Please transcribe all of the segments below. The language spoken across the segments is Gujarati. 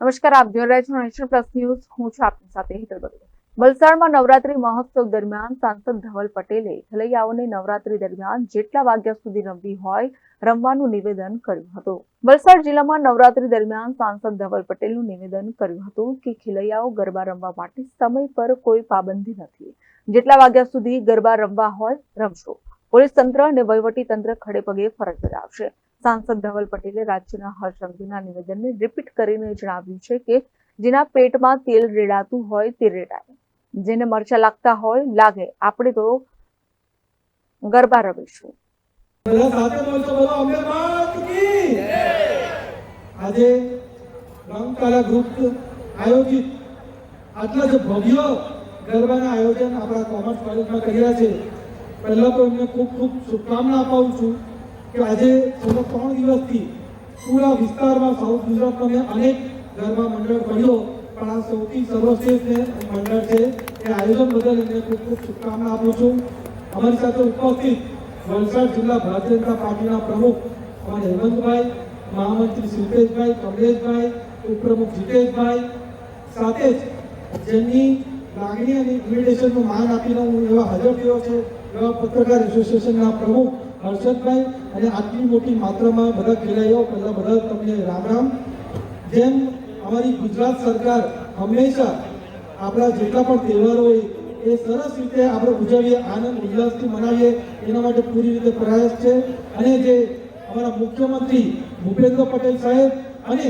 નમસ્કાર, આપ જોઈ રહ્યા છો નેશન પ્લસ ન્યૂઝ. હું છું આપની સાથે હેતલ બગડે. વલસાડમાં નવરાત્રી મહોત્સવ દરમિયાન સાંસદ ધવલ પટેલે ખેલૈયાઓને નવરાત્રી દરમિયાન જેટલા વાગ્યા સુધી રમવી હોય રમવાનું નિવેદન કર્યું હતું. વલસાડ જિલ્લામાં નવરાત્રી દરમિયાન સાંસદ ધવલ પટેલનું નિવેદન કર્યું હતું કે ખેલૈયાઓ ગરબા રમવા માટે સમય પર કોઈ પાબંદી નથી. જેટલા વાગ્યા સુધી ગરબા રમવા હોય, રમશો. પોલીસ તંત્ર અને વહીવટી તંત્ર ખડે પગે ફરજ બજાવશે. સાંસદ ધવલ પટેલે રાજ્યના હર્ષ સંઘવીના નિવેદનને રિપીટ કરીને જણાવ્યું છે કે જેના પેટમાં તેલ રેડાતું હોય તે રેડાય. જેને મરચા લાગતા હોય, લાગે. આપણે તો ગરબા રમીશું. આજે રંગકાલા ગ્રુપ આયોજિત આટલા જે ભવ્ય ગરબાના આયોજન આપણા કોમર્સ કોલેજમાં કર્યા છે. પહેલા તો એમને ખૂબ ખૂબ શુભકામના અપાવું છું. કે આજે છેલ્લા ત્રણ દિવસથી પૂરા વિસ્તારમાં સાઉથ ગુજરાતમાં મેં અનેક ગરબા મંડળ બન્યો. પણ આ સૌથી સર્વશ્રેષ્ઠ મંડળ છે. એ આયોજન બદલ એમને ખૂબ ખૂબ શુભકામના આપું છું. અમારી સાથે ઉપસ્થિત વલસાડ જિલ્લા ભારતીય જનતા પાર્ટીના પ્રમુખ અમારે હેમંતભાઈ, મહામંત્રી શિલ્પેશભાઈ કમલેશભાઈ, ઉપપ્રમુખ જીતેશભાઈ સાથે જ જેમની લાગણી અને ઇન્વિટેશનનું માન આપીને હું એવા હાજર થયો છે. એવા પત્રકાર એસોસિએશનના પ્રમુખ હર્ષદભાઈ અને આટલી મોટી માત્રામાં બધા ખેલાડીઓ, પહેલાં બધા તમને રામ રામ. જેમ અમારી ગુજરાત સરકાર હંમેશા આપણા જેટલા પણ તહેવારો હોય, એ સરસ રીતે આપણે ઉજવીએ, આનંદ, ઉલ્લાસથી મનાવીએ, એના માટે પૂરી રીતે પ્રયાસ છે. અને જે અમારા મુખ્યમંત્રી ભૂપેન્દ્ર પટેલ સાહેબ અને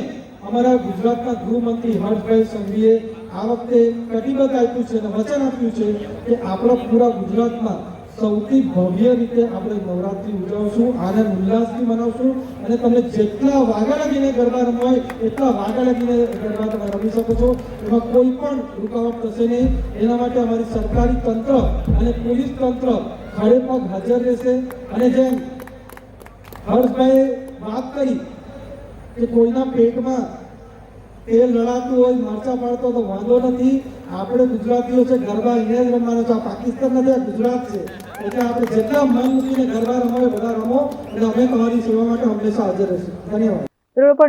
અમારા ગુજરાતના ગૃહમંત્રી હર્ષભાઈ સંઘવીએ આ વખતે કટિબદ્ધ આપ્યું છે અને વચન આપ્યું છે કે આપણા પૂરા ગુજરાતમાં સૌથી ભવ્ય રીતે આપણે નવરાત્રી ઉજવશું, આનંદ ઉલ્લાસથી મનાવશું અને તમે જેટલા વાગા લાગીને ગરબા રમવા હોય, એટલા વાગા ગરબા તમે રમી શકો છો. એમાં કોઈ પણ રૂકાવટ થશે નહીં. એના માટે અમારી સરકારી તંત્ર અને પોલીસ તંત્ર ખડેપગ હાજર રહેશે. અને જેમ હર્ષભાઈએ વાત કરી કે કોઈના પેટમાં તેલ લડાતું હોય, મરચા પાડતો તો વાંધો નથી. આપણે ગુજરાતીઓ છે, ગરબા અહીંયા જ રમવાનો છે. આ પાકિસ્તાન નથી, આ ગુજરાત છે. એટલે આપણે જેટલા મન મૂકીને ગરબા રમો બધા રમો અને અમે તમારી સેવા માટે હંમેશા હાજર રહીશું. ધન્યવાદ.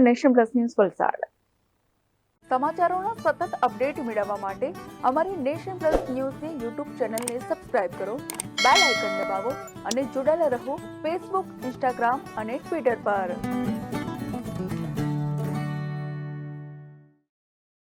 Nation plus news Valsad. સમાચારોના સતત અપડેટ મેળવવા માટે અમારી નેશન પ્લસ ન્યૂઝની યુટ્યુબ ચેનલને સબસ્ક્રાઇબ કરો, બેલ આઇકન દબાવો અને જોડાયેલા રહો ફેસબુક, ઇન્સ્ટાગ્રામ અને ટ્વિટર પર.